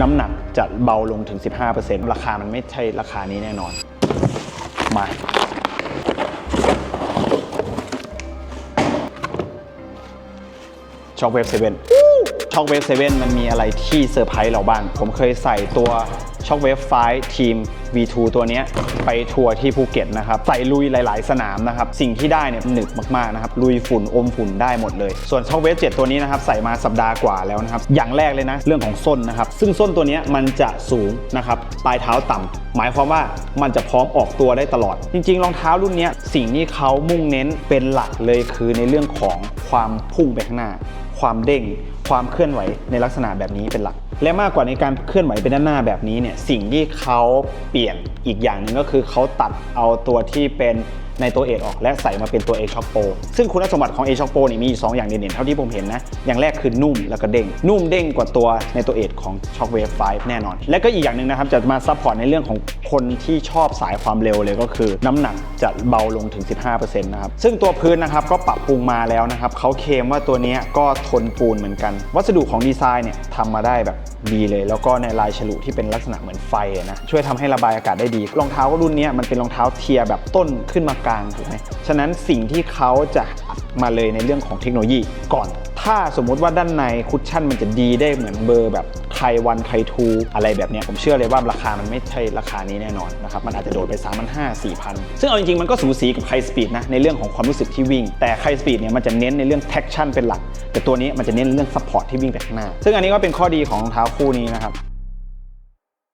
น้ำหนักจะเบาลงถึง 15%ราคามันไม่ใช่ราคานี้แน่นอน มา ช็อคเวฟเซเว่น ช็อคเวฟเซเว่นมันมีอะไรที่เซอร์ไพรส์เราบ้าง ผมเคยใส่ตัวช็อคเวฟไฟทีม V2 ตัวนี้ไปทัวร์ที่ภูเก็ตนะครับ ใส่ลุยหลาย ๆ สนามนะครับ สิ่งที่ได้เนี่ยหนึบมาก ๆ นะครับ ลุยฝุ่นอมฝุ่นได้หมดเลย ส่วนช็อคเวฟ7ตัวนี้นะครับ ใส่มาสัปดาห์กว่าแล้วนะครับ อย่างแรกเลยนะ เรื่องของส้นนะครับ ซึ่งส้นตัวนี้มันจะสูงนะครับ ปลายเท้าต่ำหมายความว่ามันจะพร้อมออกตัวได้ตลอด จริง ๆ รองเท้ารุ่นนี้สิ่งที่เขามุ่งเน้นเป็นหลักเลยคือในเรื่องของความพุ่งไปข้างหน้า ความเด้ง ความเคลื่อนไหวในลักษณะแบบนี้เป็นหลัก และมากกว่าในการเคลื่อนไหวเป็นด้านหน้าแบบนี้เนี่ยสิ่งที่เขาเปลี่ยนอีกอย่างหนึ่งก็คือเขาตัดเอาตัวที่เป็น ในตัวเอทออกและใส่มาเป็นตัว A Shock Pro ซึ่งคุณสมบัติของ A Shock Pro นี่มีอยู่สองอย่างเด่นๆ เท่าที่ผมเห็นนะ อย่างแรกคือนุ่มแล้วก็เด้ง นุ่มเด้งกว่าตัวในตัวเอทของ Shockwave 5 แน่นอน และก็อีกอย่างหนึ่งนะครับ จะมาซัพพอร์ตในเรื่องของคนที่ชอบสายความเร็วเลยก็คือ น้ำหนักจะเบาลงถึง 15%นะครับ ซึ่งตัวพื้นนะครับก็ปรับปรุงมาแล้วนะครับเขาเคลมว่าตัวนี้ก็ทนปูนเหมือนกัน วัสดุของดีไซน์เนี่ยทำมาได้แบบ ดีเลย แล้วก็ในลายฉลุที่เป็นลักษณะเหมือนไฟนะช่วยทำให้ระบายอากาศได้ดี รองเท้ารุ่นนี้มันเป็นรองเท้าเทียร์แบบต้นขึ้นมากลางถูกไหมฉะนั้นสิ่งที่เขาจะมาเลยในเรื่องของเทคโนโลยีก่อน ถ้าสมมุติว่าด้านในคุชชั่นมันจะดีได้เหมือนเบอร์แบบ ไควันไคทูอะไรแบบเนี้ยผมเชื่อเลยว่าราคามันไม่ใช่ราคานี้แน่นอนนะครับมันอาจจะโดดไป3 5 0 0 4 0 0ซึ่งเอาจริงๆมันก็สูสีกับไคสปีดนะในเรื่องของความรู้สึกที่วิ่ง แต่ไคสปีดเนี่ยมันจะเน้นในเรื่องแท็กชั่นเป็นหลัก แต่ตัวนี้มันจะเน้นเรื่องซัพพอร์ตที่วิ่งไปข้างหน้าซึ่งอันนี้ก็เป็นข้อดีของรองเท้าคู่นี้นะครับ